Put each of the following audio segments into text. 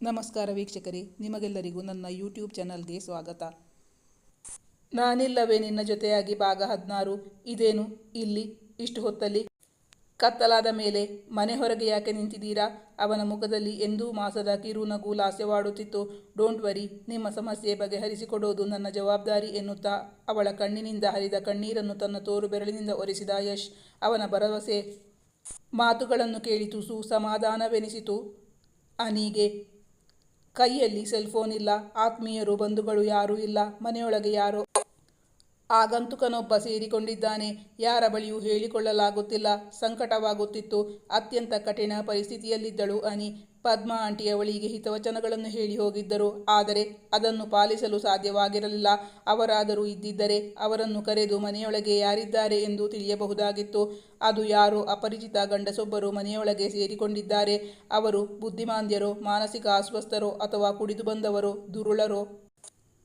ನಮಸ್ಕಾರ ವೀಕ್ಷಕರೇ, ನಿಮಗೆಲ್ಲರಿಗೂ ನನ್ನ ಯೂಟ್ಯೂಬ್ ಚಾನಲ್ಗೆ ಸ್ವಾಗತ. ನಾನಿಲ್ಲವೇ ನಿನ್ನ ಜೊತೆಯಾಗಿ ಭಾಗ ಹದಿನಾರು. ಇದೇನು, ಇಲ್ಲಿ, ಇಷ್ಟು ಹೊತ್ತಲ್ಲಿ? ಕತ್ತಲಾದ ಮೇಲೆ ಮನೆ ಹೊರಗೆ ಯಾಕೆ ನಿಂತಿದ್ದೀರಾ? ಅವನ ಮುಖದಲ್ಲಿ ಎಂದೂ ಮಾಸದ ಕಿರು ನಗು ಲಾಸ್ಯವಾಡುತ್ತಿತ್ತು. ಡೋಂಟ್ ವರಿ ನಿಮ್ಮ ಸಮಸ್ಯೆ ಬಗೆಹರಿಸಿಕೊಡೋದು ನನ್ನ ಜವಾಬ್ದಾರಿ ಎನ್ನುತ್ತಾ ಅವಳ ಕಣ್ಣಿನಿಂದ ಹರಿದ ಕಣ್ಣೀರನ್ನು ತನ್ನ ತೋರು ಬೆರಳಿನಿಂದ ಒರೆಸಿದ ಯಶ್, ಅವನ ಭರವಸೆ ಮಾತುಗಳನ್ನು ಕೇಳಿತು. ತುಸು ಸಮಾಧಾನವೆನಿಸಿತು ಅನಿಗೆ ಕೈಯಲ್ಲಿ ಸೆಲ್ಫೋನ್ ಇಲ್ಲ, ಆತ್ಮೀಯರು, ಬಂಧುಗಳು ಯಾರೂ ಇಲ್ಲ, ಮನೆಯೊಳಗೆ ಯಾರೋ ಆಗಂತುಕನೊಬ್ಬ ಸೇರಿಕೊಂಡಿದ್ದಾನೆ. ಯಾರ ಬಳಿಯೂ ಹೇಳಿಕೊಳ್ಳಲಾಗುತ್ತಿಲ್ಲ, ಸಂಕಟವಾಗುತ್ತಿತ್ತು. ಅತ್ಯಂತ ಕಠಿಣ ಪರಿಸ್ಥಿತಿಯಲ್ಲಿದ್ದಳು ಅನಿ. ಪದ್ಮ ಆಂಟಿಯ ಅವಳಿಗೆ ಹಿತವಚನಗಳನ್ನು ಹೇಳಿ ಹೋಗಿದ್ದರು. ಆದರೆ ಅದನ್ನು ಪಾಲಿಸಲು ಸಾಧ್ಯವಾಗಿರಲಿಲ್ಲ. ಅವರಾದರೂ ಇದ್ದಿದ್ದರೆ ಅವರನ್ನು ಕರೆದು ಮನೆಯೊಳಗೆ ಯಾರಿದ್ದಾರೆ ಎಂದು ತಿಳಿಯಬಹುದಾಗಿತ್ತು. ಅದು ಯಾರೋ ಅಪರಿಚಿತ ಗಂಡಸೊಬ್ಬರು ಮನೆಯೊಳಗೆ ಸೇರಿಕೊಂಡಿದ್ದಾರೆ. ಅವರು ಬುದ್ಧಿಮಾಂದ್ಯರೋ, ಮಾನಸಿಕ ಅಸ್ವಸ್ಥರೋ ಅಥವಾ ಕುಡಿದು ಬಂದವರೋ, ದುರುಳರೋ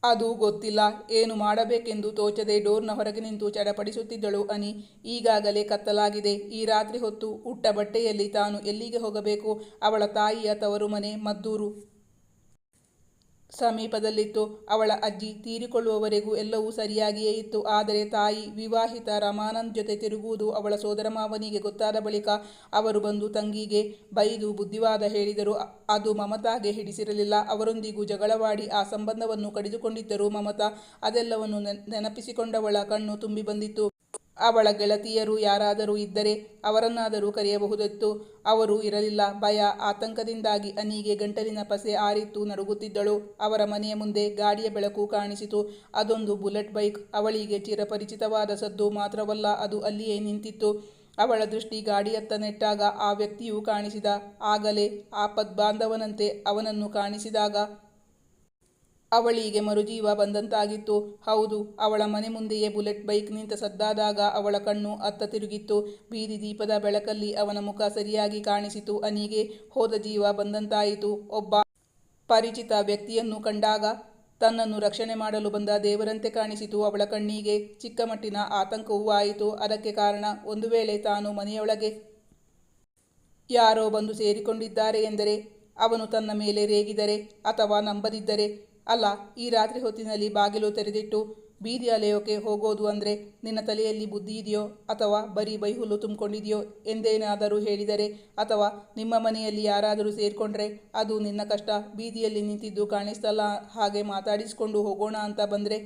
ಅದು ಗೊತ್ತಿಲ್ಲ. ಏನು ಮಾಡಬೇಕೆಂದು ತೋಚದೆ ಡೋರ್ನ ಹೊರಗೆ ನಿಂತು ಚಡಪಡಿಸುತ್ತಿದ್ದಳು ಅನಿ. ಈಗಾಗಲೇ ಕತ್ತಲಾಗಿದೆ. ಈ ರಾತ್ರಿ ಹೊತ್ತು ಉಟ್ಟ ಬಟ್ಟೆಯಲ್ಲಿ ತಾನು ಎಲ್ಲಿಗೆ ಹೋಗಬೇಕು? ಅವಳ ತಾಯಿಯ ತವರು ಮನೆ ಮದ್ದೂರು. ಸಮೀಪದಲ್ಲಿತ್ತು. ಅವಳ ಅಜ್ಜಿ ತೀರಿಕೊಳ್ಳುವವರೆಗೂ ಎಲ್ಲವೂ ಸರಿಯಾಗಿಯೇ ಇತ್ತು. ಆದರೆ ತಾಯಿ ವಿವಾಹಿತ ರಮಾನಂದ್ ಜೊತೆ ತಿರುಗುವುದು ಅವಳ ಸೋದರ ಮಾವನಿಗೆ ಗೊತ್ತಾದ ಬಳಿಕ ಅವರು ಬಂದು ತಂಗಿಗೆ ಬೈದು ಬುದ್ಧಿವಾದ ಹೇಳಿದರು. ಅದು ಮಮತಾಗೆ ಹಿಡಿಸಿರಲಿಲ್ಲ. ಅವರೊಂದಿಗೂ ಜಗಳವಾಡಿ ಆ ಸಂಬಂಧವನ್ನು ಕಡಿದುಕೊಂಡಿದ್ದರು ಮಮತಾ ಅದೆಲ್ಲವನ್ನು ನೆನಪಿಸಿಕೊಂಡವಳ ಕಣ್ಣು ತುಂಬಿ ಬಂದಿತ್ತು. ಅವಳ ಗೆಳತಿಯರು ಯಾರಾದರೂ ಇದ್ದರೆ ಅವರನ್ನಾದರೂ ಕರೆಯಬಹುದಿತ್ತು. ಅವರು ಇರಲಿಲ್ಲ. ಭಯ, ಆತಂಕದಿಂದಾಗಿ ಅನಿಗೆ ಗಂಟಲಿನ ಪಸೆ ಆರಿತ್ತು ನಡುಗುತ್ತಿದ್ದಳು ಅವರ ಮನೆಯ ಮುಂದೆ ಗಾಡಿಯ ಬೆಳಕು ಕಾಣಿಸಿತು. ಅದೊಂದು ಬುಲೆಟ್ ಬೈಕ್. ಅವಳಿಗೆ ಚಿರಪರಿಚಿತವಾದ ಸದ್ದು ಮಾತ್ರವಲ್ಲ, ಅದು ಅಲ್ಲಿಯೇ ನಿಂತಿತ್ತು. ಅವಳ ದೃಷ್ಟಿ ಗಾಡಿಯತ್ತ ನೆಟ್ಟಾಗ ಆ ವ್ಯಕ್ತಿಯು ಕಾಣಿಸಿದ. ಆಗಲೇ ಆಪದ್ಬಾಂಧವನಂತೆ ಅವನನ್ನು ಕಾಣಿಸಿದಾಗ ಅವಳಿಗೆ ಮರುಜೀವ ಬಂದಂತಾಗಿತ್ತು. ಹೌದು, ಅವಳ ಮನೆ ಮುಂದೆಯೇ ಬುಲೆಟ್ ಬೈಕ್ ನಿಂತ ಸದ್ದಾದಾಗ ಅವಳ ಕಣ್ಣು ಅತ್ತ ತಿರುಗಿತ್ತು. ಬೀದಿ ದೀಪದ ಬೆಳಕಲ್ಲಿ ಅವನ ಮುಖ ಸರಿಯಾಗಿ ಕಾಣಿಸಿತು. ಅನಿಗೆ ಹೋದ ಜೀವ ಬಂದಂತಾಯಿತು. ಒಬ್ಬ ಪರಿಚಿತ ವ್ಯಕ್ತಿಯನ್ನು ಕಂಡಾಗ ತನ್ನನ್ನು ರಕ್ಷಣೆ ಮಾಡಲು ಬಂದ ದೇವರಂತೆ ಕಾಣಿಸಿತು. ಅವಳ ಕಣ್ಣಿಗೆ ಚಿಕ್ಕ ಮಟ್ಟಿನ ಆತಂಕವೂ ಆಯಿತು. ಅದಕ್ಕೆ ಕಾರಣ ಒಂದು ವೇಳೆ ತಾನು ಮನೆಯೊಳಗೆ ಯಾರೋ ಬಂದು ಸೇರಿಕೊಂಡಿದ್ದಾರೆ ಎಂದರೆ ಅವನು ತನ್ನ ಮೇಲೆ ರೇಗಿದರೆ ಅಥವಾ ನಂಬದಿದ್ದರೆ ಅಲ್ಲ, ಈ ರಾತ್ರಿ ಹೊತ್ತಿನಲ್ಲಿ ಬಾಗಿಲು ತೆರೆದಿಟ್ಟು ಬೀದಿ ಅಲೆಯೋಕೆ ಹೋಗೋದು ಅಂದರೆ ನಿನ್ನ ತಲೆಯಲ್ಲಿ ಬುದ್ಧಿ ಇದೆಯೋ ಅಥವಾ ಬರೀ ಬೈಹುಲ್ಲು ತುಂಬಿಕೊಂಡಿದೆಯೋ ಎಂದೇನಾದರೂ ಹೇಳಿದರೆ ಅಥವಾ ನಿಮ್ಮ ಮನೆಯಲ್ಲಿ ಯಾರಾದರೂ ಸೇರಿಕೊಂಡ್ರೆ ಅದು ನಿನ್ನ ಕಷ್ಟ ಬೀದಿಯಲ್ಲಿ ನಿಂತಿದ್ದು ಕಾಣಿಸ್ತಲ್ಲ, ಹಾಗೆ ಮಾತಾಡಿಸಿಕೊಂಡು ಹೋಗೋಣ ಅಂತ ಬಂದರೆ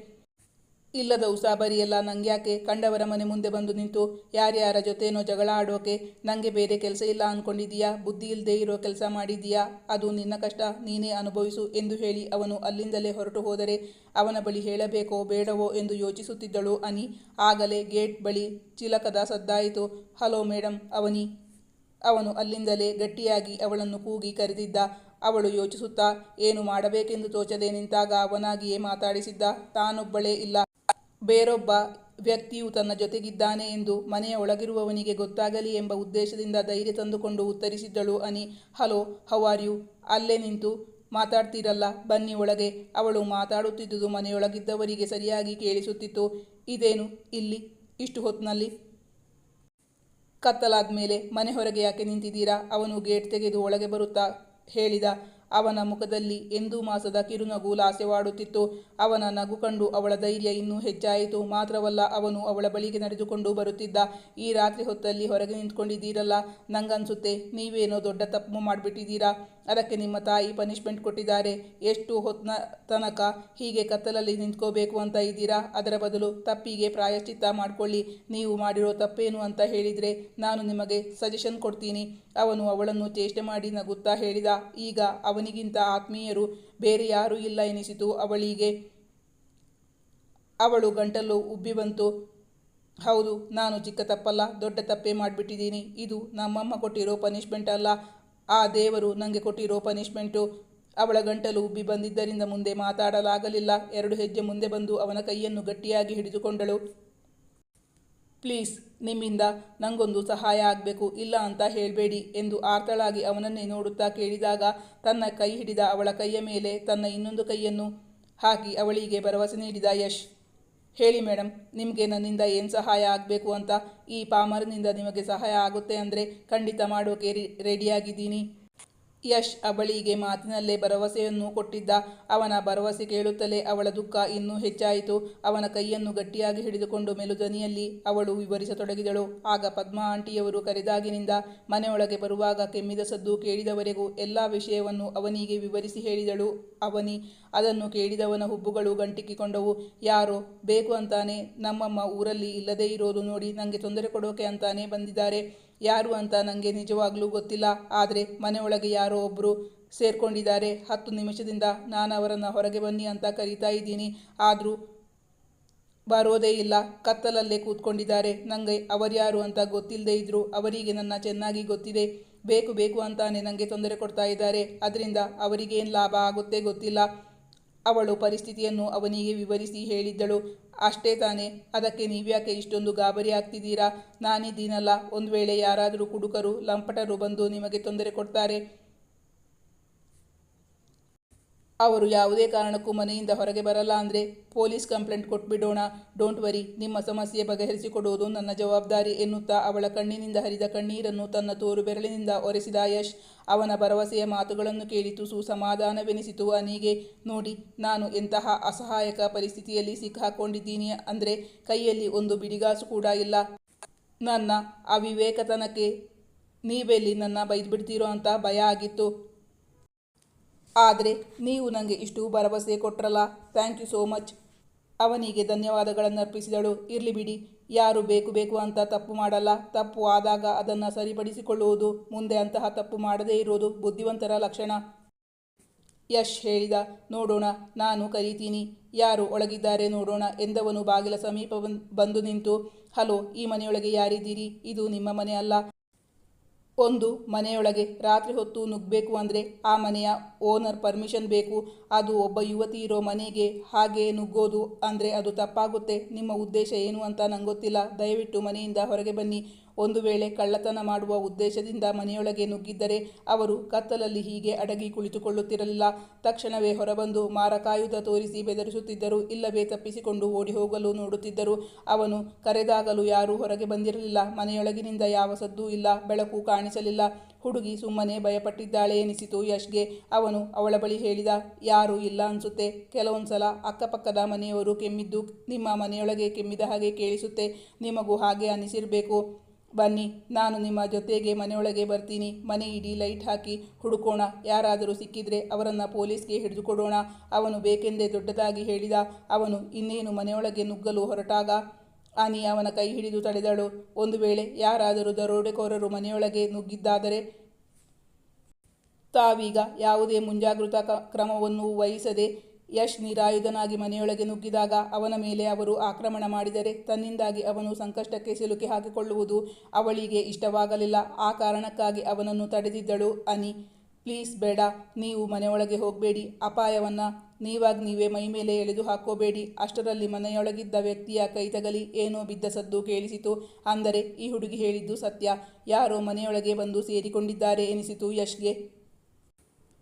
ಇಲ್ಲದ ಉಸಾಬರಿಯೆಲ್ಲ ನಂಗ್ಯಾಕೆ ಕಂಡವರ ಮನೆ ಮುಂದೆ ಬಂದು ನಿಂತು ಯಾರ್ಯಾರ ಜೊತೆನೋ ಜಗಳ ಆಡೋಕೆ ನನಗೆ ಬೇರೆ ಕೆಲಸ ಇಲ್ಲ ಅಂದ್ಕೊಂಡಿದೀಯಾ ಬುದ್ಧಿ ಇಲ್ಲದೆ ಇರೋ ಕೆಲಸ ಮಾಡಿದೀಯಾ ಅದು ನಿನ್ನ ಕಷ್ಟ, ನೀನೇ ಅನುಭವಿಸು ಎಂದು ಹೇಳಿ ಅವನು ಅಲ್ಲಿಂದಲೇ ಹೊರಟು ಹೋದರೆ ಅವನ ಬಳಿ ಹೇಳಬೇಕೋ ಬೇಡವೋ ಎಂದು ಯೋಚಿಸುತ್ತಿದ್ದಳು ಅನಿ. ಆಗಲೇ ಗೇಟ್ ಬಳಿ ಚಿಲಕದ ಸದ್ದಾಯಿತು. ಹಲೋ ಮೇಡಮ್ ಅವನಿ. ಅವನು ಅಲ್ಲಿಂದಲೇ ಗಟ್ಟಿಯಾಗಿ ಅವಳನ್ನು ಕೂಗಿ ಕರೆದಿದ್ದ. ಅವಳು ಯೋಚಿಸುತ್ತಾ, ಏನು ಮಾಡಬೇಕೆಂದು ತೋಚದೆ ನಿಂತಾಗ ಅವನಾಗಿಯೇ ಮಾತಾಡಿಸಿದ್ದ. ತಾನೊಬ್ಬಳೇ ಇಲ್ಲ. ಬೇರೊಬ್ಬ ವ್ಯಕ್ತಿಯು ತನ್ನ ಜೊತೆಗಿದ್ದಾನೆ ಎಂದು ಮನೆಯ ಒಳಗಿರುವವನಿಗೆ ಗೊತ್ತಾಗಲಿ ಎಂಬ ಉದ್ದೇಶದಿಂದ ಧೈರ್ಯ ತಂದುಕೊಂಡು ಉತ್ತರಿಸಿದ್ದಳು ಅನಿ. ಹಲೋ ಹವಾರ್ಯು ಅಲ್ಲೇ ನಿಂತು ಮಾತಾಡ್ತೀರಲ್ಲ? ಬನ್ನಿ ಒಳಗೆ. ಅವಳು ಮಾತಾಡುತ್ತಿದ್ದುದು ಮನೆಯೊಳಗಿದ್ದವರಿಗೆ ಸರಿಯಾಗಿ ಕೇಳಿಸುತ್ತಿತ್ತು. ಇದೇನು? ಇಲ್ಲಿ? ಇಷ್ಟು ಹೊತ್ತಿನಲ್ಲಿ? ಕತ್ತಲಾದ ಮೇಲೆ ಮನೆ ಹೊರಗೆ ಯಾಕೆ ನಿಂತಿದ್ದೀರಾ? ಅವನು ಗೇಟ್ ತೆಗೆದು ಒಳಗೆ ಬರುತ್ತಾ ಹೇಳಿದ ಅವನ ಮುಖದಲ್ಲಿ ಎಂದೂ ಮಾಸದ ಕಿರುನಗು ಲಾಸ್ಯವಾಡುತ್ತಿತ್ತು ಅವನ ನಗು ಕಂಡು ಅವಳ ಧೈರ್ಯ ಇನ್ನೂ ಹೆಚ್ಚಾಯಿತು. ಮಾತ್ರವಲ್ಲ ಅವನು ಅವಳ ಬಳಿಗೆ ನಡೆದುಕೊಂಡು ಬರುತ್ತಿದ್ದ. ಈ ರಾತ್ರಿ ಹೊತ್ತಲ್ಲಿ ಹೊರಗೆ ನಿಂತ್ಕೊಂಡಿದ್ದೀರಲ್ಲ? ನಂಗನ್ಸುತ್ತೆ, ನೀವೇನೋ ದೊಡ್ಡ ತಪ್ಪು ಮಾಡಿಬಿಟ್ಟಿದ್ದೀರಾ? ಅದಕ್ಕೆ ನಿಮ್ಮ ತಾಯಿ ಪನಿಷ್ಮೆಂಟ್ ಕೊಟ್ಟಿದ್ದಾರೆ. ಎಷ್ಟು ಹೊತ್ತಿನ ತನಕ ಹೀಗೆ ಕತ್ತಲಲ್ಲಿ ನಿಂತ್ಕೋಬೇಕು ಅಂತ ಇದ್ದೀರಾ? ಅದರ ಬದಲು ತಪ್ಪಿಗೆ ಪ್ರಾಯಶ್ಚಿತ್ತ ಮಾಡಿಕೊಳ್ಳಿ. ನೀವು ಮಾಡಿರೋ ತಪ್ಪೇನು ಅಂತ ಹೇಳಿದರೆ ನಾನು ನಿಮಗೆ ಸಜೆಷನ್ ಕೊಡ್ತೀನಿ. ಅವನು ಅವಳನ್ನು ಚೇಷ್ಟೆ ಮಾಡಿ ನಗುತ್ತಾ ಹೇಳಿದ. ಈಗ ಅವನಿಗಿಂತ ಆತ್ಮೀಯರು ಬೇರೆ ಯಾರೂ ಇಲ್ಲ ಎನಿಸಿತು. ಅವಳಿಗೆ, ಅವಳು ಗಂಟಲು ಉಬ್ಬಿ ಬಂತು. ಹೌದು, ನಾನು ಚಿಕ್ಕ ತಪ್ಪಲ್ಲ, ದೊಡ್ಡ ತಪ್ಪೇ ಮಾಡಿಬಿಟ್ಟಿದ್ದೀನಿ. ಇದು ನಮ್ಮಮ್ಮ ಕೊಟ್ಟಿರೋ ಪನಿಷ್ಮೆಂಟ್ ಅಲ್ಲ. ಆ ದೇವರು ನನಗೆ ಕೊಟ್ಟಿರೋ ಪನಿಷ್ಮೆಂಟು ಅವಳ ಗಂಟಲು ಉಬ್ಬಿ ಬಂದಿದ್ದರಿಂದ ಮುಂದೆ ಮಾತಾಡಲಾಗಲಿಲ್ಲ. ಎರಡು ಹೆಜ್ಜೆ ಮುಂದೆ ಬಂದು ಅವನ ಕೈಯನ್ನು ಗಟ್ಟಿಯಾಗಿ ಹಿಡಿದುಕೊಂಡಳು. ಪ್ಲೀಸ್ ನಿಮ್ಮಿಂದ ನನಗೊಂದು ಸಹಾಯ ಆಗಬೇಕು, ಇಲ್ಲ ಅಂತ ಹೇಳಬೇಡಿ ಎಂದು ಆರ್ತಳಾಗಿ ಅವನನ್ನೇ ನೋಡುತ್ತಾ ಕೇಳಿದಾಗ ತನ್ನ ಕೈ ಹಿಡಿದ ಅವಳ ಕೈಯ ಮೇಲೆ ತನ್ನ ಇನ್ನೊಂದು ಕೈಯನ್ನು ಹಾಕಿ ಅವಳಿಗೆ ಭರವಸೆ ನೀಡಿದ ಯಶ್, ಹೇಳಿ ಮೇಡಮ್ ನಿಮಗೆ ನನ್ನಿಂದ ಏನು ಸಹಾಯ ಆಗಬೇಕು ಅಂತ ಈ ಪಾಮರ್ನಿಂದ ನಿಮಗೆ ಸಹಾಯ ಆಗುತ್ತೆ ಅಂದರೆ ಖಂಡಿತ ಮಾಡೋಕೆ ರೆಡಿಯಾಗಿದ್ದೀನಿ ಯಶ್ ಅವಳಿಗೆ ಮಾತಿನಲ್ಲೇ ಭರವಸೆಯನ್ನು ಕೊಟ್ಟಿದ್ದ. ಅವನ ಭರವಸೆ ಕೇಳುತ್ತಲೇ ಅವಳ ದುಃಖ ಇನ್ನೂ ಹೆಚ್ಚಾಯಿತು. ಅವನ ಕೈಯನ್ನು ಗಟ್ಟಿಯಾಗಿ ಹಿಡಿದುಕೊಂಡು ಮೆಲುದನಿಯಲ್ಲಿ ಅವಳು ವಿವರಿಸತೊಡಗಿದಳು. ಆಗ ಪದ್ಮಾ ಆಂಟಿಯವರು ಕರೆದಾಗಿನಿಂದ ಮನೆಯೊಳಗೆ ಬರುವಾಗ ಕೆಮ್ಮಿದ ಸದ್ದು ಕೇಳಿದವರೆಗೂ ಎಲ್ಲ ವಿಷಯವನ್ನು ಅವನಿಗೆ ವಿವರಿಸಿ ಹೇಳಿದಳು. ಅವನಿ, ಅದನ್ನು ಕೇಳಿದವನ ಹುಬ್ಬುಗಳು ಗಂಟಿಕ್ಕಿಕೊಂಡವು. ಯಾರೋ? ಬೇಕು ಅಂತಾನೆ. ನಮ್ಮಮ್ಮ ಊರಲ್ಲಿ ಇಲ್ಲದೇ ಇರೋದು ನೋಡಿ ನನಗೆ ತೊಂದರೆ ಕೊಡೋಕೆ ಅಂತಾನೆ ಬಂದಿದ್ದಾರೆ. ಯಾರು ಅಂತ ನನಗೆ ನಿಜವಾಗ್ಲೂ ಗೊತ್ತಿಲ್ಲ. ಆದರೆ ಮನೆಯೊಳಗೆ ಯಾರೋ ಒಬ್ಬರು ಸೇರ್ಕೊಂಡಿದ್ದಾರೆ. ಹತ್ತು ನಿಮಿಷದಿಂದ ನಾನು ಅವರನ್ನು ಹೊರಗೆ ಬನ್ನಿ ಅಂತ ಕರೀತಾ ಇದ್ದೀನಿ. ಆದರೂ ಬರೋದೇ ಇಲ್ಲ. ಕತ್ತಲಲ್ಲೇ ಕೂತ್ಕೊಂಡಿದ್ದಾರೆ. ನನಗೆ ಅವರ್ಯಾರು ಅಂತ ಗೊತ್ತಿಲ್ಲದೆ ಇದ್ದರೂ ಅವರಿಗೆ ನನ್ನ ಚೆನ್ನಾಗಿ ಗೊತ್ತಿದೆ. ಬೇಕು ಬೇಕು ಅಂತಾನೆ ನನಗೆ ತೊಂದರೆ ಕೊಡ್ತಾ ಇದ್ದಾರೆ. ಅದರಿಂದ ಅವರಿಗೇನು ಲಾಭ ಆಗುತ್ತೆ ಗೊತ್ತಿಲ್ಲ. ಅವಳು ಪರಿಸ್ಥಿತಿಯನ್ನು ಅವನಿಗೆ ವಿವರಿಸಿ ಹೇಳಿದ್ದಳು. ಅಷ್ಟೇ ತಾನೇ, ಅದಕ್ಕೆ ನೀವ್ಯಾಕೆ ಇಷ್ಟೊಂದು ಗಾಬರಿ ಆಗ್ತಿದ್ದೀರಾ? ನಾನಿದ್ದೀನಲ್ಲ. ಒಂದು ವೇಳೆ ಯಾರಾದರೂ ಕುಡುಕರು, ಲಂಪಟರು ಬಂದು ನಿಮಗೆ ತೊಂದರೆ ಕೊಡ್ತಾರೆ. ಅವರು ಯಾವುದೇ ಕಾರಣಕ್ಕೂ ಮನೆಯಿಂದ ಹೊರಗೆ ಬರಲ್ಲ ಅಂದರೆ ಪೊಲೀಸ್ ಕಂಪ್ಲೇಂಟ್ ಕೊಟ್ಬಿಡೋಣ. ಡೋಂಟ್ ವರಿ, ನಿಮ್ಮ ಸಮಸ್ಯೆ ಬಗೆಹರಿಸಿಕೊಡುವುದು ನನ್ನ ಜವಾಬ್ದಾರಿ ಎನ್ನುತ್ತಾ ಅವಳ ಕಣ್ಣಿನಿಂದ ಹರಿದ ಕಣ್ಣೀರನ್ನು ತನ್ನ ತೋರು ಬೆರಳಿನಿಂದ ಒರೆಸಿದ ಯಶ್. ಅವನ ಭರವಸೆಯ ಮಾತುಗಳನ್ನು ಕೇಳಿ ತುಸು ಸಮಾಧಾನವೆನಿಸಿತು ಅನಿಗೆ, ನೋಡಿ, ನಾನು ಎಂತಹ ಅಸಹಾಯಕ ಪರಿಸ್ಥಿತಿಯಲ್ಲಿ ಸಿಕ್ಕಾಕೊಂಡಿದ್ದೀನಿ ಅಂದರೆ ಕೈಯಲ್ಲಿ ಒಂದು ಬಿಡಿಗಾಸು ಕೂಡ ಇಲ್ಲ. ನನ್ನ ಅವಿವೇಕತನಕ್ಕೆ ನೀವೆಲ್ಲಿ ನನ್ನ ಬೈದ್ಬಿಡ್ತೀರೋ ಅಂತ ಭಯ ಆಗಿತ್ತು. ಆದರೆ ನೀವು ನನಗೆ ಇಷ್ಟು ಭರವಸೆ ಕೊಟ್ರಲ್ಲ. ಥ್ಯಾಂಕ್ ಯು ಸೋ ಮಚ್ ಅವನಿಗೆ ಧನ್ಯವಾದಗಳನ್ನು ಅರ್ಪಿಸಿದಳು. ಇರಲಿ ಬಿಡಿ. ಯಾರು ಬೇಕು ಬೇಕು ಅಂತ ತಪ್ಪು ಮಾಡಲ್ಲ. ತಪ್ಪು ಆದಾಗ ಅದನ್ನು ಸರಿಪಡಿಸಿಕೊಳ್ಳುವುದು ಮುಂದೆ ಅಂತಹ ತಪ್ಪು ಮಾಡದೇ ಇರುವುದು ಬುದ್ಧಿವಂತರ ಲಕ್ಷಣ. ಯಶ್ ಹೇಳಿದ, ನೋಡೋಣ, ನಾನು ಕರೀತೀನಿ. ಯಾರು ಒಳಗಿದ್ದಾರೆ ನೋಡೋಣ ಎಂದವನು ಬಾಗಿಲ ಸಮೀಪ ಬಂದ್- ಬಂದು ನಿಂತು, ಹಲೋ, ಈ ಮನೆಯೊಳಗೆ ಯಾರಿದ್ದೀರಿ? ಇದು ನಿಮ್ಮ ಮನೆ ಅಲ್ಲ. ಒಂದು ಮನೆಯೊಳಗೆ ರಾತ್ರಿ ಹೊತ್ತು ನುಗ್ಗಬೇಕು ಅಂದರೆ ಆ ಮನೆಯ ಓನರ್ ಪರ್ಮಿಷನ್ ಬೇಕು. ಅದು ಒಬ್ಬ ಯುವತಿ ಇರೋ ಮನೆಗೆ ಹಾಗೆ ನುಗ್ಗೋದು ಅಂದರೆ ಅದು ತಪ್ಪಾಗುತ್ತೆ. ನಿಮ್ಮ ಉದ್ದೇಶ ಏನು ಅಂತ ನಂಗೆ ಗೊತ್ತಿಲ್ಲ ದಯವಿಟ್ಟು ಮನೆಯಿಂದ ಹೊರಗೆ ಬನ್ನಿ. ಒಂದು ವೇಳೆ ಕಳ್ಳತನ ಮಾಡುವ ಉದ್ದೇಶದಿಂದ ಮನೆಯೊಳಗೆ ನುಗ್ಗಿದ್ದರೆ ಅವರು ಕತ್ತಲಲ್ಲಿ ಹೀಗೆ ಅಡಗಿ ಕುಳಿತುಕೊಳ್ಳುತ್ತಿರಲಿಲ್ಲ. ತಕ್ಷಣವೇ ಹೊರಬಂದು ಮಾರಕಾಯುಧ ತೋರಿಸಿ ಬೆದರಿಸುತ್ತಿದ್ದರು. ಇಲ್ಲವೇ ತಪ್ಪಿಸಿಕೊಂಡು ಓಡಿ ಹೋಗಲು ನೋಡುತ್ತಿದ್ದರು. ಅವನು ಕರೆದಾಗಲೂ ಯಾರೂ ಹೊರಗೆ ಬಂದಿರಲಿಲ್ಲ. ಮನೆಯೊಳಗಿನಿಂದ ಯಾವ ಸದ್ದೂ ಇಲ್ಲ. ಬೆಳಕು ಕಾಣಿಸಲಿಲ್ಲ. ಹುಡುಗಿ ಸುಮ್ಮನೆ ಭಯಪಟ್ಟಿದ್ದಾಳೆ ಎನಿಸಿತು ಯಶ್ಗೆ. ಅವನು ಅವಳ ಬಳಿ ಹೇಳಿದ, ಯಾರೂ ಇಲ್ಲ ಅನಿಸುತ್ತೆ. ಕೆಲವೊಂದು ಸಲ ಅಕ್ಕಪಕ್ಕದ ಮನೆಯವರು ಕೆಮ್ಮಿದ್ದು ನಿಮ್ಮ ಮನೆಯೊಳಗೆ ಕೆಮ್ಮಿದ ಹಾಗೆ ಕೇಳಿಸುತ್ತೆ. ನಿಮಗೂ ಹಾಗೆ ಅನಿಸಿರಬೇಕು. ಬನ್ನಿ, ನಾನು ನಿಮ್ಮ ಜೊತೆಗೆ ಮನೆಯೊಳಗೆ ಬರ್ತೀನಿ. ಮನೆ ಇಡೀ ಲೈಟ್ ಹಾಕಿ ಹುಡುಕೋಣ. ಯಾರಾದರೂ ಸಿಕ್ಕಿದ್ರೆ ಅವರನ್ನು ಪೊಲೀಸ್ಗೆ ಹಿಡಿದುಕೊಡೋಣ. ಅವನು ಬೇಕೆಂದೇ ದೊಡ್ಡದಾಗಿ ಹೇಳಿದ. ಅವನು ಇನ್ನೇನು ಮನೆಯೊಳಗೆ ನುಗ್ಗಲು ಹೊರಟಾಗ, ಆನಿ, ಅವನ ಕೈ ಹಿಡಿದು ತಡೆದಳು ಒಂದು ವೇಳೆ ಯಾರಾದರೂ ದರೋಡೆಕೋರರು ಮನೆಯೊಳಗೆ ನುಗ್ಗಿದ್ದಾದರೆ ತಾವೀಗ ಯಾವುದೇ ಮುಂಜಾಗ್ರತಾ ಕ್ರಮವನ್ನು ವಹಿಸದೆ ಯಶ್ ನಿರಾಯುಧನಾಗಿ ಮನೆಯೊಳಗೆ ನುಗ್ಗಿದಾಗ ಅವನ ಮೇಲೆ ಅವರು ಆಕ್ರಮಣ ಮಾಡಿದರೆ ತನ್ನಿಂದಾಗಿ ಅವನು ಸಂಕಷ್ಟಕ್ಕೆ ಸಿಲುಕಿ ಹಾಕಿಕೊಳ್ಳುವುದು ಅವಳಿಗೆ ಇಷ್ಟವಾಗಲಿಲ್ಲ. ಆ ಕಾರಣಕ್ಕಾಗಿ ಅವನನ್ನು ತಡೆದಿದ್ದಳು ಅನಿ. ಪ್ಲೀಸ್ ಬೇಡ, ನೀವು ಮನೆಯೊಳಗೆ ಹೋಗಬೇಡಿ. ಅಪಾಯವನ್ನು ನೀವಾಗಿ ನೀವೇ ಮೈ ಮೇಲೆ ಎಳೆದು ಹಾಕೋಬೇಡಿ. ಅಷ್ಟರಲ್ಲಿ ಮನೆಯೊಳಗಿದ್ದ ವ್ಯಕ್ತಿಯ ಕೈ ತಗಲಿ, ಏನೋ ಬಿದ್ದ ಸದ್ದು ಕೇಳಿಸಿತು. ಅಂದರೆ ಈ ಹುಡುಗಿ ಹೇಳಿದ್ದು ಸತ್ಯ. ಯಾರೋ ಮನೆಯೊಳಗೆ ಬಂದು ಸೇರಿಕೊಂಡಿದ್ದಾರೆ ಎನಿಸಿತು ಯಶ್ಗೆ.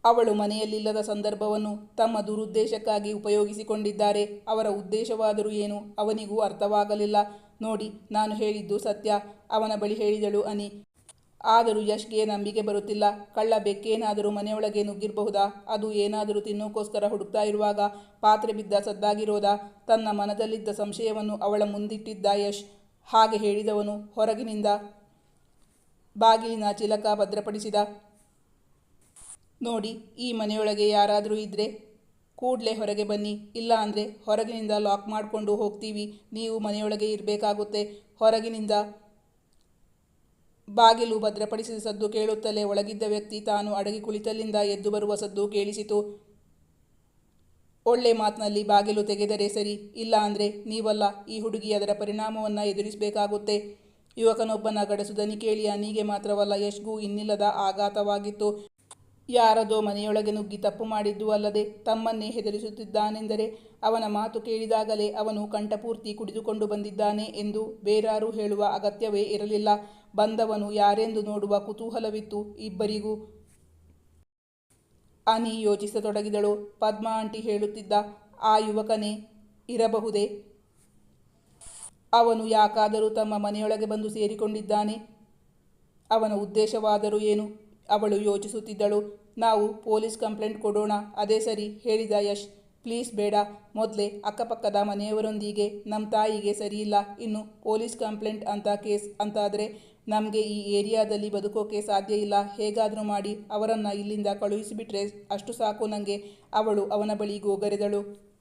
ಅವಳು ಮನೆಯಲ್ಲಿಲ್ಲದ ಸಂದರ್ಭವನ್ನು ತಮ್ಮ ದುರುದ್ದೇಶಕ್ಕಾಗಿ ಉಪಯೋಗಿಸಿಕೊಂಡಿದ್ದಾರೆ. ಅವರ ಉದ್ದೇಶವಾದರೂ ಏನು ಅವನಿಗೂ ಅರ್ಥವಾಗಲಿಲ್ಲ. ನೋಡಿ, ನಾನು ಹೇಳಿದ್ದು ಸತ್ಯ. ಅವನ ಬಳಿ ಹೇಳಿದಳು ಅನಿ. ಆದರೂ ಯಶ್ಗೆ ನಂಬಿಕೆ ಬರುತ್ತಿಲ್ಲ. ಕಳ್ಳ ಬೆಕ್ಕೇನಾದರೂ ಮನೆಯೊಳಗೆ ನುಗ್ಗಿರಬಹುದಾ? ಅದು ಏನಾದರೂ ತಿನ್ನೋಕ್ಕೋಸ್ಕರ ಹುಡುಕ್ತಾ ಇರುವಾಗ ಪಾತ್ರೆ ಬಿದ್ದ ಸದ್ದಾಗಿರೋದ? ತನ್ನ ಮನದಲ್ಲಿದ್ದ ಸಂಶಯವನ್ನು ಅವಳ ಮುಂದಿಟ್ಟಿದ್ದ ಯಶ್ ಹಾಗೆ ಹೇಳಿದವನು ಹೊರಗಿನಿಂದ ಬಾಗಿಲಿನ ಚಿಲಕ ಭದ್ರಪಡಿಸಿದ. ನೋಡಿ, ಈ ಮನೆಯೊಳಗೆ ಯಾರಾದರೂ ಇದ್ದರೆ ಕೂಡಲೇ ಹೊರಗೆ ಬನ್ನಿ. ಇಲ್ಲ ಅಂದರೆ ಹೊರಗಿನಿಂದ ಲಾಕ್ ಮಾಡಿಕೊಂಡು ಹೋಗ್ತೀವಿ. ನೀವು ಮನೆಯೊಳಗೆ ಇರಬೇಕಾಗುತ್ತೆ. ಹೊರಗಿನಿಂದ ಬಾಗಿಲು ಭದ್ರಪಡಿಸಿದ ಸದ್ದು ಕೇಳುತ್ತಲೇ ಒಳಗಿದ್ದ ವ್ಯಕ್ತಿ ತಾನು ಅಡಗಿ ಕುಳಿತಲ್ಲಿಂದ ಎದ್ದು ಬರುವ ಸದ್ದು ಕೇಳಿಸಿತು. ಒಳ್ಳೆ ಮಾತಿನಲ್ಲಿ ಬಾಗಿಲು ತೆಗೆದರೆ ಸರಿ. ಇಲ್ಲ ಅಂದರೆ ನೀವಲ್ಲ, ಈ ಹುಡುಗಿ ಅದರ ಪರಿಣಾಮವನ್ನು ಎದುರಿಸಬೇಕಾಗುತ್ತೆ. ಯುವಕನೊಬ್ಬನ ಗಡಸು ದನಿ ಕೇಳಿ ಅನಿಗೆ ಮಾತ್ರವಲ್ಲ ಯಶ್ಗೂ ಇನ್ನಿಲ್ಲದ ಆಘಾತವಾಗಿತ್ತು. ಯಾರದೋ ಮನೆಯೊಳಗೆ ನುಗ್ಗಿ ತಪ್ಪು ಮಾಡಿದ್ದು ಅಲ್ಲದೆ ತಮ್ಮನ್ನೇ ಹೆದರಿಸುತ್ತಿದ್ದಾನೆಂದರೆ ಅವನ ಮಾತು ಕೇಳಿದಾಗಲೇ ಅವನು ಕಂಠಪೂರ್ತಿ ಕುಡಿದುಕೊಂಡು ಬಂದಿದ್ದಾನೆ ಎಂದು ಬೇರಾರು ಹೇಳುವ ಅಗತ್ಯವೇ ಇರಲಿಲ್ಲ. ಬಂದವನು ಯಾರೆಂದು ನೋಡುವ ಕುತೂಹಲವಿತ್ತು ಇಬ್ಬರಿಗೂ. ಅನಿ ಯೋಚಿಸತೊಡಗಿದಳು. ಪದ್ಮ ಆಂಟಿ ಹೇಳುತ್ತಿದ್ದ, ಆ ಯುವಕನೇ, ಇರಬಹುದೇ? ಅವನು ಯಾಕಾದರೂ ತಮ್ಮ ಮನೆಯೊಳಗೆ ಬಂದು ಸೇರಿಕೊಂಡಿದ್ದಾನೆ? ಅವನ ಉದ್ದೇಶವಾದರೂ ಏನು? ಅವಳು ಯೋಚಿಸುತ್ತಿದ್ದಳು. ನಾವು ಪೊಲೀಸ್ ಕಂಪ್ಲೇಂಟ್ ಕೊಡೋಣ. ಅದೇ ಸರಿ, ಹೇಳಿದ ಯಶ್. ಪ್ಲೀಸ್ ಬೇಡ. ಮೊದಲೇ ಅಕ್ಕಪಕ್ಕದ ಮನೆಯವರೊಂದಿಗೆ ನಮ್ಮ ತಾಯಿಗೆ ಸರಿಯಿಲ್ಲ ಇನ್ನು ಪೊಲೀಸ್ ಕಂಪ್ಲೇಂಟ್ ಅಂತ ಕೇಸ್ ಅಂತಾದರೆ ನಮಗೆ ಈ ಏರಿಯಾದಲ್ಲಿ ಬದುಕೋಕೆ ಸಾಧ್ಯ ಇಲ್ಲ. ಹೇಗಾದರೂ ಮಾಡಿ ಅವರನ್ನು ಇಲ್ಲಿಂದ ಕಳುಹಿಸಿಬಿಟ್ರೆ ಅಷ್ಟು ಸಾಕು ನನಗೆ ಅವಳು ಅವನ ಬಳಿ ಗೋಗರೆದಳು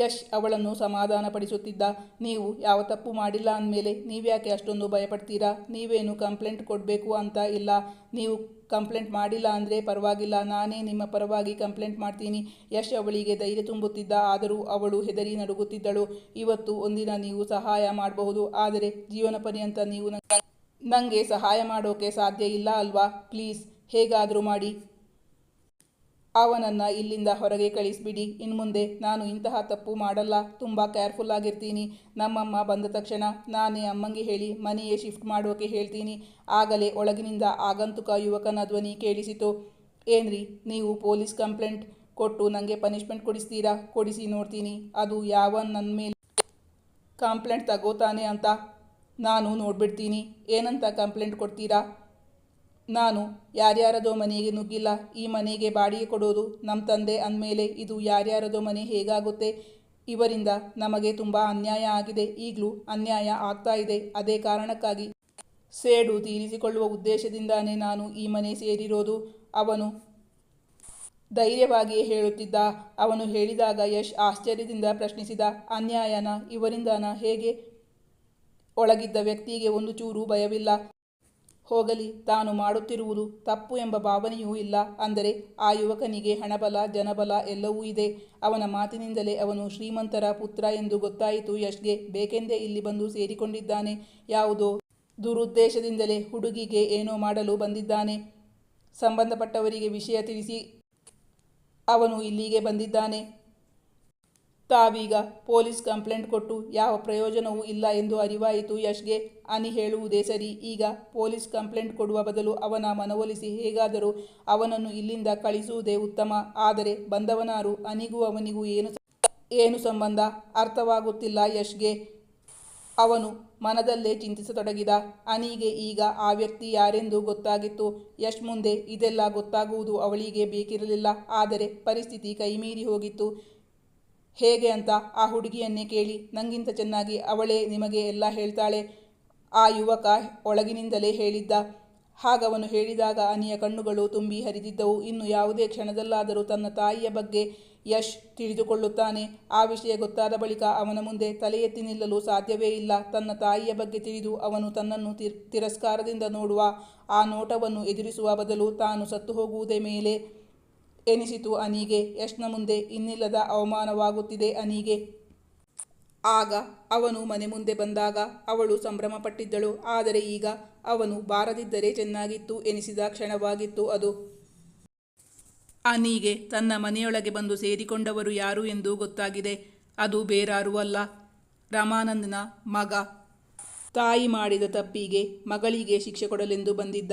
ಯಶ್ ಅವಳನ್ನು ಸಮಾಧಾನಪಡಿಸುತ್ತಿದ್ದ, ನೀವು ಯಾವ ತಪ್ಪು ಮಾಡಿಲ್ಲ ಅಂದಮೇಲೆ ನೀವ್ಯಾಕೆ ಅಷ್ಟೊಂದು ಭಯಪಡ್ತೀರಾ? ನೀವೇನು ಕಂಪ್ಲೇಂಟ್ ಕೊಡಬೇಕು ಅಂತ ಇಲ್ಲ. ನೀವು ಕಂಪ್ಲೇಂಟ್ ಮಾಡಿಲ್ಲ ಅಂದರೆ ಪರವಾಗಿಲ್ಲ. ನಾನೇ ನಿಮ್ಮ ಪರವಾಗಿ ಕಂಪ್ಲೇಂಟ್ ಮಾಡ್ತೀನಿ. ಯಶ್ ಅವಳಿಗೆ ಧೈರ್ಯ ತುಂಬುತ್ತಿದ್ದ, ಆದರೂ ಅವಳು ಹೆದರಿ ನಡುಗುತ್ತಿದ್ದಳು. ಇವತ್ತು ಒಂದಿನ ನೀವು ಸಹಾಯ ಮಾಡಬಹುದು, ಆದರೆ ಜೀವನ ಪರ್ಯಂತ ನೀವು ನನಗೆ ಸಹಾಯ ಮಾಡೋಕೆ ಸಾಧ್ಯ ಇಲ್ಲ ಅಲ್ವಾ? ಪ್ಲೀಸ್, ಹೇಗಾದರೂ ಮಾಡಿ. ಅವನನ್ನು ಇಲ್ಲಿಂದ ಹೊರಗೆ ಕಳಿಸ್ಬಿಡಿ. ಇನ್ಮುಂದೆ ನಾನು ಇಂತಹ ತಪ್ಪು ಮಾಡಲ್ಲ. ತುಂಬ ಕೇರ್ಫುಲ್ ಆಗಿರ್ತೀನಿ. ನಮ್ಮಮ್ಮ ಬಂದ ತಕ್ಷಣ ನಾನೇ ಅಮ್ಮಂಗೆ ಹೇಳಿ ಮನೆಯೇ ಶಿಫ್ಟ್ ಮಾಡೋಕೆ ಹೇಳ್ತೀನಿ. ಆಗಲೇ ಒಳಗಿನಿಂದ ಆಗಂತುಕ ಯುವಕನ ಧ್ವನಿ ಕೇಳಿಸಿತು. ಏನ್ರಿ, ನೀವು ಪೊಲೀಸ್ ಕಂಪ್ಲೇಂಟ್ ಕೊಟ್ಟು ನನಗೆ ಪನಿಷ್ಮೆಂಟ್ ಕೊಡಿಸ್ತೀರಾ? ಕೊಡಿಸಿ ನೋಡ್ತೀನಿ. ಅದು ಯಾವ ನನ್ನ ಮೇಲೆ ಕಂಪ್ಲೇಂಟ್ ತಗೋತಾನೆ ಅಂತ ನಾನು ನೋಡ್ಬಿಡ್ತೀನಿ. ಏನಂತ ಕಂಪ್ಲೇಂಟ್ ಕೊಡ್ತೀರಾ? ನಾನು ಯಾರ್ಯಾರದೋ ಮನೆಗೆ ನುಗ್ಗಿಲ್ಲ, ಈ ಮನೆಗೆ ಬಾಡಿಗೆ ಕೊಡೋದು ನಮ್ಮ ತಂದೆ ಅಂದಮೇಲೆ ಇದು ಯಾರ್ಯಾರದೋ ಮನೆ ಹೇಗಾಗುತ್ತೆ? ಇವರಿಂದ ನಮಗೆ ತುಂಬ ಅನ್ಯಾಯ ಆಗಿದೆ, ಈಗಲೂ ಅನ್ಯಾಯ ಆಗ್ತಾ ಇದೆ. ಅದೇ ಕಾರಣಕ್ಕಾಗಿ ಸೇಡು ತೀರಿಸಿಕೊಳ್ಳುವ ಉದ್ದೇಶದಿಂದಾನೇ ನಾನು ಈ ಮನೆ ಸೇರಿರೋದು. ಅವನು ಧೈರ್ಯವಾಗಿಯೇ ಹೇಳುತ್ತಿದ್ದ, ಅವನು ಹೇಳಿದಾಗ ಯಶ್ ಆಶ್ಚರ್ಯದಿಂದ ಪ್ರಶ್ನಿಸಿದ, ಅನ್ಯಾಯನ ಇವರಿಂದನ ಹೇಗೆ ಒಳಗಿದ್ದ ವ್ಯಕ್ತಿಗೆ ಒಂದು ಚೂರು ಭಯವಿಲ್ಲ. ಹೋಗಲಿ, ತಾನು ಮಾಡುತ್ತಿರುವುದು ತಪ್ಪು ಎಂಬ ಭಾವನೆಯೂ ಇಲ್ಲ. ಅಂದರೆ ಆ ಯುವಕನಿಗೆ ಹಣಬಲ, ಜನಬಲ ಎಲ್ಲವೂ ಇದೆ. ಅವನ ಮಾತಿನಿಂದಲೇ ಅವನು ಶ್ರೀಮಂತರ ಪುತ್ರ ಎಂದು ಗೊತ್ತಾಯಿತು. ಯಶ್ಗೆ ಬೇಕೆಂದೇ ಇಲ್ಲಿ ಬಂದು ಸೇರಿಕೊಂಡಿದ್ದಾನೆ. ಯಾವುದೋ ದುರುದ್ದೇಶದಿಂದಲೇ ಹುಡುಗಿಗೆ ಏನೋ ಮಾಡಲು ಬಂದಿದ್ದಾನೆ. ಸಂಬಂಧಪಟ್ಟವರಿಗೆ ವಿಷಯ ತಿಳಿಸಿ ಅವನು ಇಲ್ಲಿಗೆ ಬಂದಿದ್ದಾನೆ. ತಾವೀಗ ಪೊಲೀಸ್ ಕಂಪ್ಲೇಂಟ್ ಕೊಟ್ಟು ಯಾವ ಪ್ರಯೋಜನವೂ ಇಲ್ಲ ಎಂದು ಅರಿವಾಯಿತು ಯಶ್ಗೆ. ಅನಿ ಹೇಳುವುದೇ ಸರಿ. ಈಗ ಪೊಲೀಸ್ ಕಂಪ್ಲೇಂಟ್ ಕೊಡುವ ಬದಲು ಅವನ ಮನವೊಲಿಸಿ ಹೇಗಾದರೂ ಅವನನ್ನು ಇಲ್ಲಿಂದ ಕಳಿಸುವುದೇ ಉತ್ತಮ. ಆದರೆ ಬಂದವನಾರು ಅನಿಗೂ ಅವನಿಗೂ ಏನು ಏನು ಸಂಬಂಧ? ಅರ್ಥವಾಗುತ್ತಿಲ್ಲ ಯಶ್ಗೆ. ಅವನು ಮನದಲ್ಲೇ ಚಿಂತಿಸತೊಡಗಿದ. ಅನಿಗೆ ಈಗ ಆ ವ್ಯಕ್ತಿ ಯಾರೆಂದು ಗೊತ್ತಾಗಿತ್ತು. ಯಶ್ ಮುಂದೆ ಇದೆಲ್ಲ ಗೊತ್ತಾಗುವುದು ಅವಳಿಗೆ ಬೇಕಿರಲಿಲ್ಲ. ಆದರೆ ಪರಿಸ್ಥಿತಿ ಕೈಮೀರಿ ಹೋಗಿತ್ತು. ಹೇಗೆ ಅಂತ ಆ ಹುಡುಗಿಯನ್ನೇ ಕೇಳಿ ನಂಗಿಂತ ಚೆನ್ನಾಗಿ ಅವಳೇ ನಿಮಗೆ ಎಲ್ಲ ಹೇಳ್ತಾಳೆ. ಆ ಯುವಕ ಒಳಗಿನಿಂದಲೇ ಹೇಳಿದ್ದ. ಹಾಗವನು ಹೇಳಿದಾಗ ಅನಿಯ ಕಣ್ಣುಗಳು ತುಂಬಿ ಹರಿದಿದ್ದವು. ಇನ್ನು ಯಾವುದೇ ಕ್ಷಣದಲ್ಲಾದರೂ ತನ್ನ ತಾಯಿಯ ಬಗ್ಗೆ ಯಶ್ ತಿಳಿದುಕೊಳ್ಳುತ್ತಾನೆ. ಆ ವಿಷಯ ಗೊತ್ತಾದ ಬಳಿಕ ಅವನ ಮುಂದೆ ತಲೆ ಎತ್ತಿ ನಿಲ್ಲಲು ಸಾಧ್ಯವೇ ಇಲ್ಲ. ತನ್ನ ತಾಯಿಯ ಬಗ್ಗೆ ತಿಳಿದು ಅವನು ತನ್ನನ್ನು ತಿರ್ ತಿರಸ್ಕಾರದಿಂದ ನೋಡುವ ಆ ನೋಟವನ್ನು ಎದುರಿಸುವ ಬದಲು ತಾನು ಸತ್ತು ಹೋಗುವುದೇ ಮೇಲೆ ಎನಿಸಿತು ಅನಿಗೆ, ಯಶ್ನ ಮುಂದೆ ಇನ್ನಿಲ್ಲದ ಅವಮಾನವಾಗುತ್ತಿದೆ ಅನಿಗೆ. ಆಗ ಅವನು ಮನೆ ಮುಂದೆ ಬಂದಾಗ ಅವಳು ಸಂಭ್ರಮಪಟ್ಟಿದ್ದಳು, ಆದರೆ ಈಗ ಅವನು ಬಾರದಿದ್ದರೆ ಚೆನ್ನಾಗಿತ್ತು ಎನಿಸಿದ ಕ್ಷಣವಾಗಿತ್ತು ಅದು. ಅನಿಗೆ ತನ್ನ ಮನೆಯೊಳಗೆ ಬಂದು ಸೇರಿಕೊಂಡವರು ಯಾರು ಎಂದು ಗೊತ್ತಾಗಿದೆ, ಅದು ಬೇರಾರೂ ಅಲ್ಲ. ರಮಾನಂದನ ಮಗ. ತಾಯಿ ಮಾಡಿದ ತಪ್ಪಿಗೆ ಮಗಳಿಗೆ ಶಿಕ್ಷೆ ಕೊಡಲೆಂದು ಬಂದಿದ್ದ.